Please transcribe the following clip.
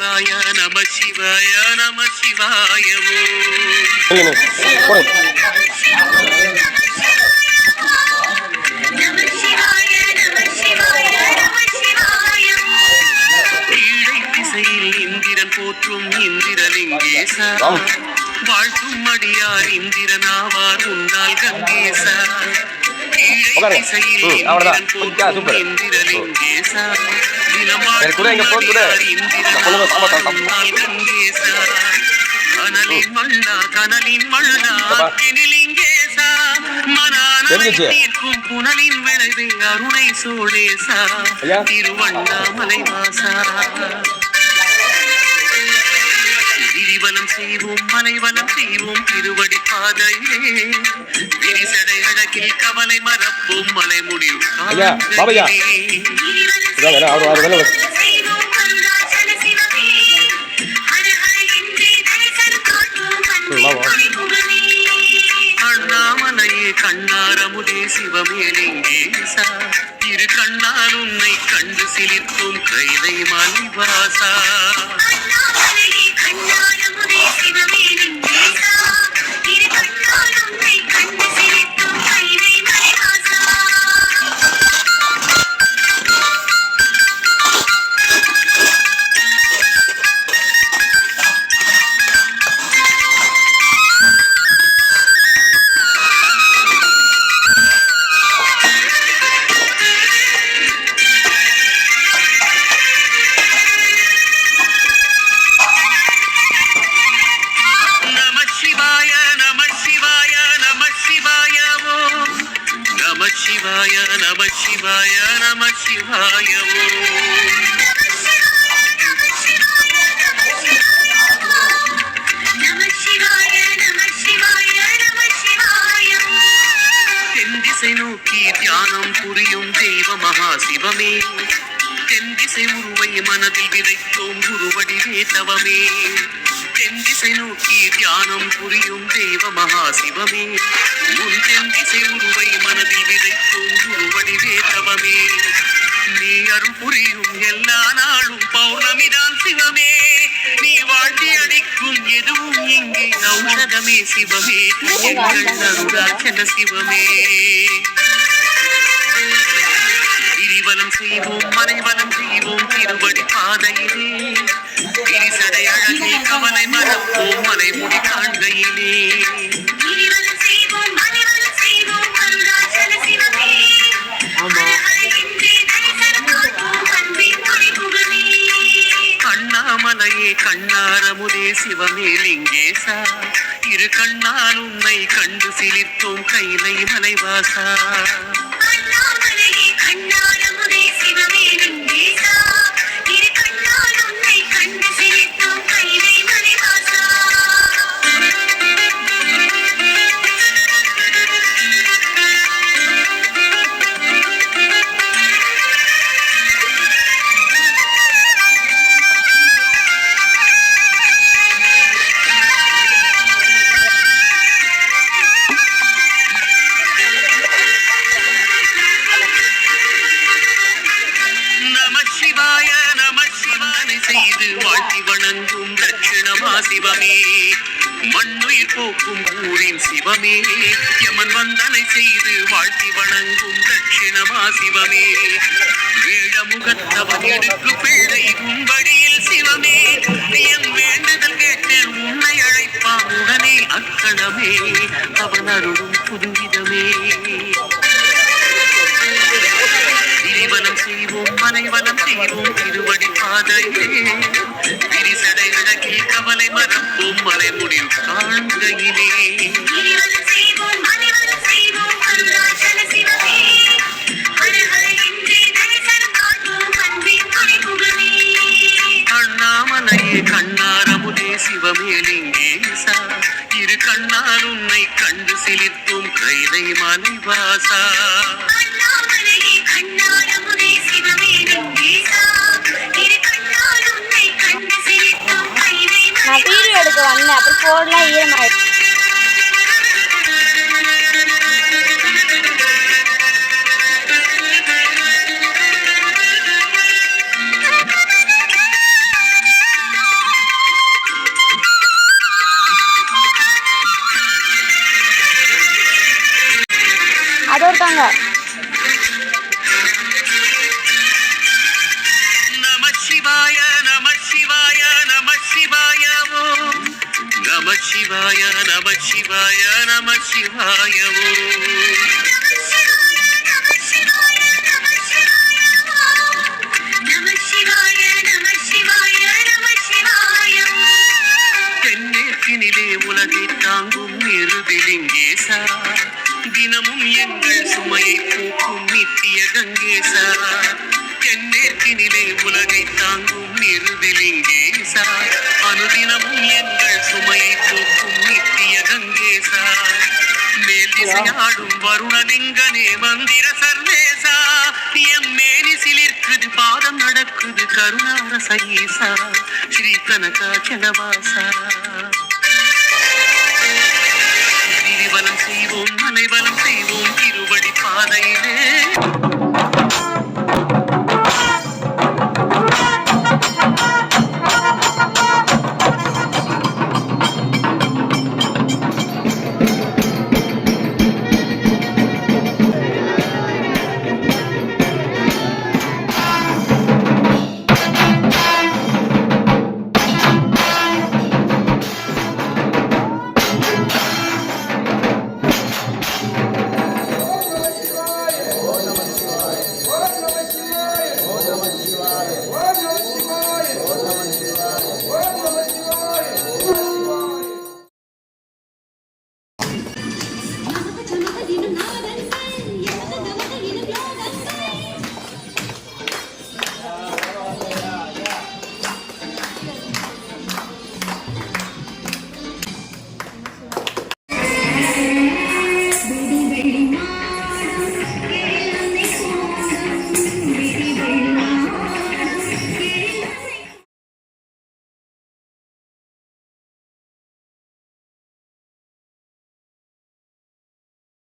சிவாய நம சிவாய நம ஈழை திசையில் இந்திரன் போற்றும் இந்திரலிங்கேசா. வாழ்த்தும் அடியார் இந்திரனாவார் உன்னால் கங்கேசா உட்காருங்க. போற்றும் சூப்பர். சரி, குடு, இங்க போடு, குடு. சொல்லுங்க, புனலின் விளைவே அருணை சோழேசா. திருவண்ணாமலை வாசா. செய்வோம் மலைவலம் செய்வோம் திருவடி பாதையிலே விரிசடை அழகில் கவலை மறப்போம் மலை முடிவு ஐயா, பாபையா. இதான் வேற, அவரு- அவரு வேலை வச்சு. ம், வா, வா. அண்ணாமலையே கண்ணாரமுதே சிவமேலிங்கேசா இரு கண்ணால் உன்னை கண்டு சிலிர்க்கும் கைலை மலைவாசா சிவாய நம சிவாய நம சிவாய நோக்கி தியானம் புரியும் தெய்வ மகா சிவமே தென் திசை உருவை மனதில் விதைத்தோம் குருவடிவே தவமே தென்திசை நோக்கி தியானம் புரியும் தெய்வ மகா சிவமே உன் தென்திசை உருவை மனதில் விதைக்கும் குருவடிவே தவமே. நீ அருள் புரியும் எல்லா நாளும் பௌர்ணமிதான் சிவமே. நீ வாழ்த்தி அடிக்கும் எதுவும் இங்கே ஔஷதமே சிவமே. எங்கள் அருளாச்சல சிவமே. கிரிவலம் செய்வோம் மறைவலம் செய்வோம் திருவடி பாதையிலே. கிரிசடை அழகில் கவலை மறப்போம் மலை முடி காண்கையிலே கண்ணாமலையே கண்ணாரமுதே சிவமே லிங்கேசா இரு கண்ணால் உன்னை கண்டு சிலிர்த்தோம் கைலை மலைவாசா. தட்சிணமா சிவமே. மண்ணுயிர் போக்கும் ஊரின் சிவமே. யமன் வந்தனை செய்து வாழ்த்தி வணங்கும் தட்சிணமா சிவமே. வேடமுகத்தவன் எடுக்கு பிள்ளை உம்படியில் சிவமே. என் வேண்டுதல் கேட்டு உன்னை அழைப்பான் உடனே அக்கணமே. அவன் அருளும் புதுவிதமே. கிரிவலம் செய்வோம் மனைவனம் செய்வோம் திருவடி பாதையே கவலை மறப்போம் மலை முடிவு காண்கையிலே அண்ணாமலையே கண்ணாரமுதே சிவமேலிங்கேசா இரு கண்ணால் உன்னை கண்டு சிலிர்த்தும் கைதை மலைவாசா. வீடியோ வந்தேன். அப்புறம் போடலாம் ஈரமாயிடுச்சு. சிவாய நம சிவாய நம சிவாய ஓம் தென்னேற்கினிலே உலகை தாங்கும் இருதிலிங்கேசா தினமும் எங்கள் சுமையை போக்கும் நித்திய கங்கேசா தென்னேற்கினிலே உலகை தாங்கும் இருதிலிங்கேசா அனுதினமும் எங்கள் மேல் திசையாடும் வருணலிங்கனே மந்திர சர்வேசா எம் மேனி சிலிர்க்குது பாதம் நடக்குது கருணார சைசா ஸ்ரீ கனகாச்சலவாசா